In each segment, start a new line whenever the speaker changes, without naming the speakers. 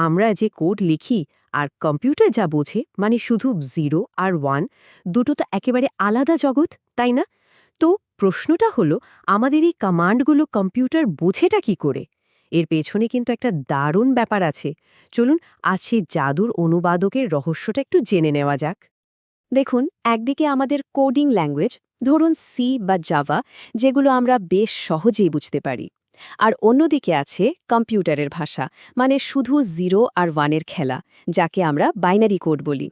আমরা যে কোড লিখি আর কম্পিউটার যা বোঝে মানে শুধু জিরো আর ওয়ান, দুটো তো একেবারে আলাদা জগৎ, তাই না? তো প্রশ্নটা হলো, আমাদের এই কমান্ডগুলো কম্পিউটার বোঝেটা কি করে? এর পেছনে কিন্তু একটা দারুণ ব্যাপার আছে। চলুন আছে জাদুর অনুবাদকের রহস্যটা একটু জেনে নেওয়া যাক।
দেখুন, একদিকে আমাদের কোডিং ল্যাঙ্গুয়েজ, ধরুন সি বা জাভা যেগুলো আমরা বেশ সহজেই বুঝতে পারি। আর অন্যদিকে আছে কম্পিউটারের ভাষা মানে শুধু জিরো আর ওয়ানের খেলা, যাকে আমরা বাইনারি কোড বলি।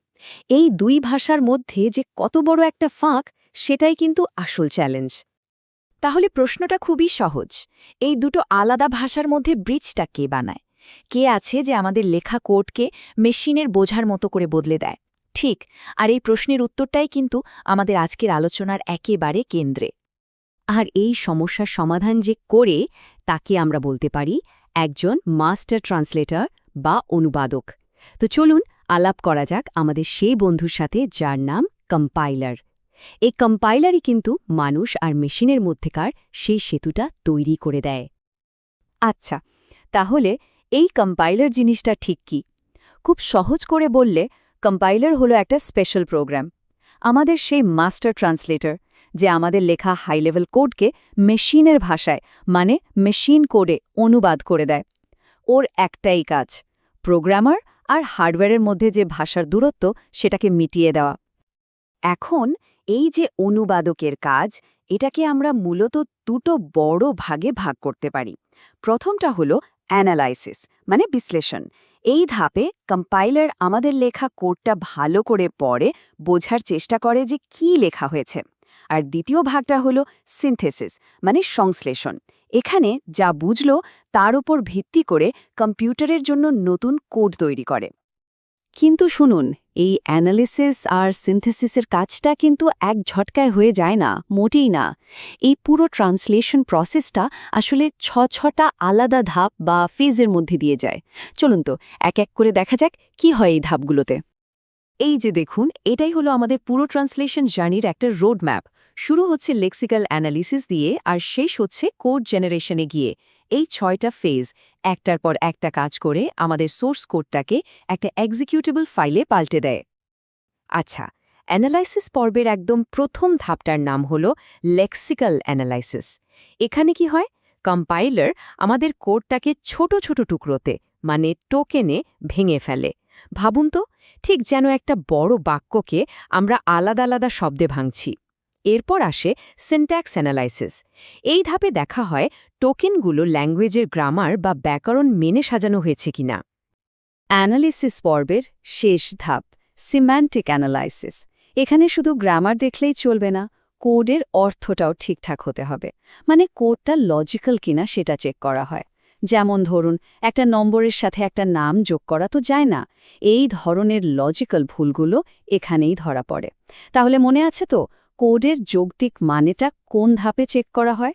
এই দুই ভাষার মধ্যে যে কত বড় একটা ফাঁক, সেটাই কিন্তু আসল চ্যালেঞ্জ।
তাহলে প্রশ্নটা খুবই সহজ। এই দুটো আলাদা ভাষার মধ্যে ব্রিজটা কে বানায়? কে আছে যে আমাদের লেখা কোডকে মেশিনের বোঝার মতো করে বদলে দেয়? ঠিক, আর এই প্রশ্নের উত্তরটাই কিন্তু আমাদের আজকের আলোচনার একেবারে কেন্দ্রে।
আর এই সমস্যার সমাধান যে করে তাকে আমরা বলতে পারি একজন মাস্টার ট্রান্সলেটর বা অনুবাদক। তো চলুন আলাপ করা যাক আমাদের সেই বন্ধুর সাথে যার নাম কম্পাইলার। এই কম্পাইলারই কিন্তু মানুষ আর মেশিনের মধ্যেকার সেই সেতুটা তৈরি করে দেয়।
আচ্ছা তাহলে এই কম্পাইলার জিনিসটা ঠিক কি? খুব সহজ করে বললে কম্পাইলার হলো একটা স্পেশাল প্রোগ্রাম। আমাদের সেই মাস্টার ট্রান্সলেটর যে আমাদের লেখা হাই লেভেল কোডকে মেশিনের ভাষায় মানে মেশিন কোডে অনুবাদ করে দেয়। ওর একটাই কাজ প্রোগ্রামার আর হার্ডওয়্যারের মধ্যে যে ভাষার দূরত্ব, সেটাকে মিটিয়ে দেওয়া। এখন এই যে অনুবাদকের কাজ, এটাকে আমরা মূলত দুটো বড় ভাগে ভাগ করতে পারি। প্রথমটা হলো অ্যানালাইসিস মানে বিশ্লেষণ। এই ধাপে কম্পাইলার আমাদের লেখা কোডটা ভালো করে পড়ে, বোঝার চেষ্টা করে যে কি লেখা হয়েছে। আর দ্বিতীয় ভাগটা হলো সিনথেসিস মানে সংশ্লেষণ। এখানে যা বুঝল তার উপর ভিত্তি করে কম্পিউটারের জন্য নতুন কোড তৈরি করে।
কিন্তু শুনুন, এই অ্যানালিসিস আর সিনথেসিসের কাজটা কিন্তু এক ঝটকায় হয়ে যায় না, মোটেই না। এই পুরো ট্রান্সলেশন প্রসেসটা আসলে ছ ছটা আলাদা ধাপ বা ফেজের মধ্যে দিয়ে যায়। চলুন তো, এক এক করে দেখা যাক কি হয় এই ধাপগুলোতে।
এই যে দেখুন, এটাই হলো আমাদের পুরো ট্রান্সলেশন জার্নির একটা রোড ম্যাপ শুরু হচ্ছে লেক্সিক্যাল অ্যানালিসিস দিয়ে, আর শেষ হচ্ছে কোড জেনারেশনে গিয়ে। এই ছয়টা ফেজ, একটার পর একটা কাজ করে আমাদের সোর্স কোডটাকে একটা এক্সিকিউটেবল ফাইলে পাল্টে দেয়। আচ্ছা অ্যানালাইসিস পর্বের একদম প্রথম ধাপটার নাম হল লেক্সিক্যাল অ্যানালাইসিস। এখানে কি হয়? কম্পাইলার আমাদের কোডটাকে ছোট ছোট টুকরোতে মানে টোকেনে ভেঙে ফেলে। ভাবুন তো, ঠিক যেন একটা বড় বাক্যকে আমরা আলাদা আলাদা শব্দে ভাঙছি। এরপর আসে সিনট্যাক্স অ্যানালাইসিস এই ধাপে দেখা হয় টোকেনগুলো ল্যাঙ্গুয়েজের গ্রামার বা ব্যাকরণ মেনে সাজানো হয়েছে কিনা। অ্যানালিসিস পর্বের শেষ ধাপ সিম্যান্টিক অ্যানালাইসিস এখানে শুধু গ্রামার দেখলেই চলবে না কোডের অর্থটাও ঠিকঠাক হতে হবে। মানে কোডটা লজিক্যাল কিনা সেটা চেক করা হয়। যেমন ধরুন, একটা নম্বরের সাথে একটা নাম যোগ করা তো যায় না। এই ধরনের লজিক্যাল ভুলগুলো এখানেই ধরা পড়ে। তাহলে মনে আছে তো, কোডের যৌক্তিক মানেটা কোন ধাপে চেক করা হয়?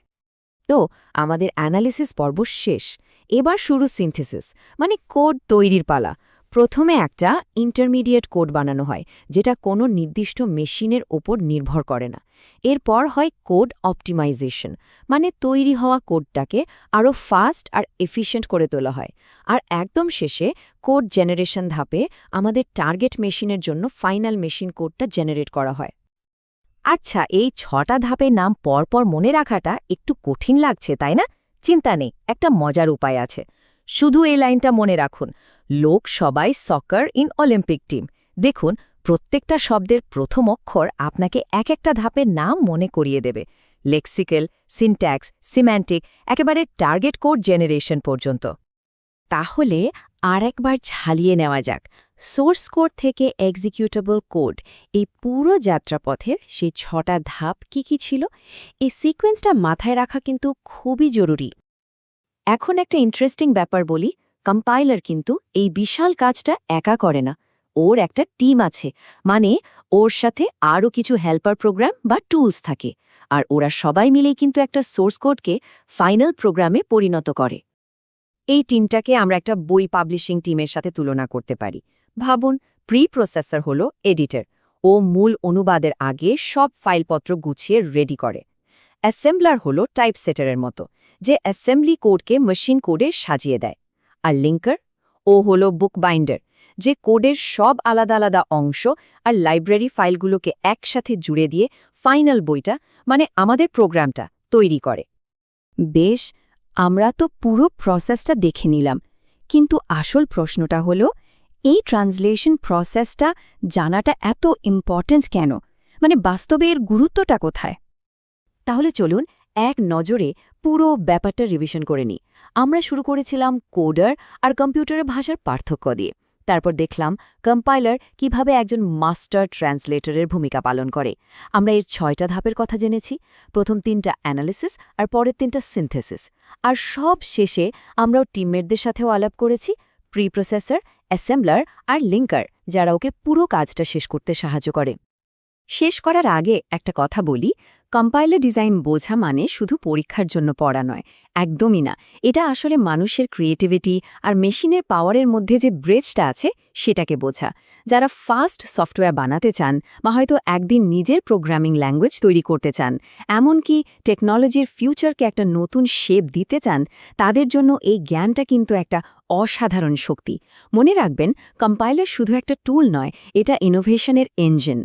তো, আমাদের অ্যানালিসিস পর্ব শেষ। এবার শুরু সিনথেসিস মানে কোড তৈরির পালা। প্রথমে একটা ইন্টারমিডিয়েট কোড বানানো হয়, যেটা কোনো নির্দিষ্ট মেশিনের ওপর নির্ভর করে না। এরপর হয় কোড অপটিমাইজেশন মানে তৈরি হওয়া কোডটাকে আরও ফাস্ট আর এফিশিয়েন্ট করে তোলা হয়। আর একদম শেষে কোড জেনারেশন ধাপে আমাদের টার্গেট মেশিনের জন্য ফাইনাল মেশিন কোডটা জেনারেট করা হয়। আচ্ছা এই ছটা ধাপের নাম পরপর মনে রাখাটা একটু কঠিন লাগছে, তাই না? চিন্তা নেই, একটা মজার উপায় আছে। শুধু এই লাইনটা মনে রাখুন, লোক সবাই সকার ইন অলিম্পিক টিম দেখুন, প্রত্যেকটা শব্দের প্রথম অক্ষর আপনাকে এক একটা ধাপের নাম মনে করিয়ে দেবে। লেক্সিক্যাল সিনট্যাক্স সিম্যান্টিক একেবারে টার্গেট কোড জেনারেশন পর্যন্ত। তাহলে আর একবার ঝালিয়ে নেওয়া যাক। সোর্স কোড থেকে এক্সিকিউটেবল কোড এই পুরো যাত্রাপথের সেই ছটা ধাপ কি কি ছিল? এই সিকোয়েন্সটা মাথায় রাখা কিন্তু খুবই জরুরি। এখন একটা ইন্টারেস্টিং ব্যাপার বলি কম্পাইলার কিন্তু এই বিশাল কাজটা একা করে না, ওর একটা টিম আছে মানে ওর সাথে আরও কিছু হেল্পার প্রোগ্রাম বা টুলস থাকে, আর ওরা সবাই মিলেই কিন্তু একটা সোর্স কোডকে ফাইনাল প্রোগ্রামে পরিণত করে। এই টিমটাকে আমরা একটা বই পাবলিশিং টিমের সাথে তুলনা করতে পারি। ভাবুন প্রি প্রসেসর হল এডিটর ও মূল অনুবাদের আগে সব ফাইলপত্র গুছিয়ে রেডি করে। অ্যাসেম্বলার হল টাইপসেটারের মতো যে অ্যাসেম্বলি কোডকে মেশিন কোডে সাজিয়ে দেয়। আর লিঙ্কার? ও হলো বুক বাইন্ডার যে কোডের সব আলাদা আলাদা অংশ আর লাইব্রেরি ফাইলগুলোকে একসাথে জুড়ে দিয়ে ফাইনাল বইটা মানে আমাদের প্রোগ্রামটা, তৈরি করে। বেশ, আমরা তো পুরো প্রসেসটা দেখে নিলাম, কিন্তু আসল প্রশ্নটা হলো, এই ট্রান্সলেশন প্রসেসটা জানাটা এত ইম্পর্টেন্স কেন? মানে বাস্তবে এর গুরুত্বটা কোথায়? তাহলে চলুন এক নজরে পুরো ব্যাপারটা রিভিশন করে নিই। আমরা শুরু করেছিলাম কোডার আর কম্পিউটারের ভাষার পার্থক্য দিয়ে। তারপর দেখলাম কম্পাইলার কীভাবে একজন মাস্টার ট্রান্সলেটরের ভূমিকা পালন করে। আমরা এর ছয়টা ধাপের কথা জেনেছি, প্রথম তিনটা অ্যানালিসিস আর পরের তিনটা সিনথেসিস আর সব শেষে আমরাও টিমমেটদের সাথেও আলাপ করেছি প্রি প্রসেসর অ্যাসেম্বলার আর লিঙ্কার যারা ওকে পুরো কাজটা শেষ করতে সাহায্য করে। শেষ করার আগে একটা কথা বলি কম্পাইলার ডিজাইন বোঝা মানে শুধু পরীক্ষার জন্য পড়া নয়, একদমই না। এটা আসলে মানুষের ক্রিয়েটিভিটি আর মেশিনের পাওয়ারের মধ্যে যে ব্রেজটা আছে, সেটাকে বোঝা। যারা ফাস্ট সফটওয়্যার বানাতে চান বা হয়তো একদিন নিজের প্রোগ্রামিং ল্যাঙ্গুয়েজ তৈরি করতে চান, এমনকি টেকনোলজির ফিউচারকে একটা নতুন শেপ দিতে চান, তাদের জন্য এই জ্ঞানটা কিন্তু একটা অসাধারণ শক্তি। মনে রাখবেন কম্পাইলার শুধু একটা টুল নয়, এটা ইনোভেশনের ইঞ্জিন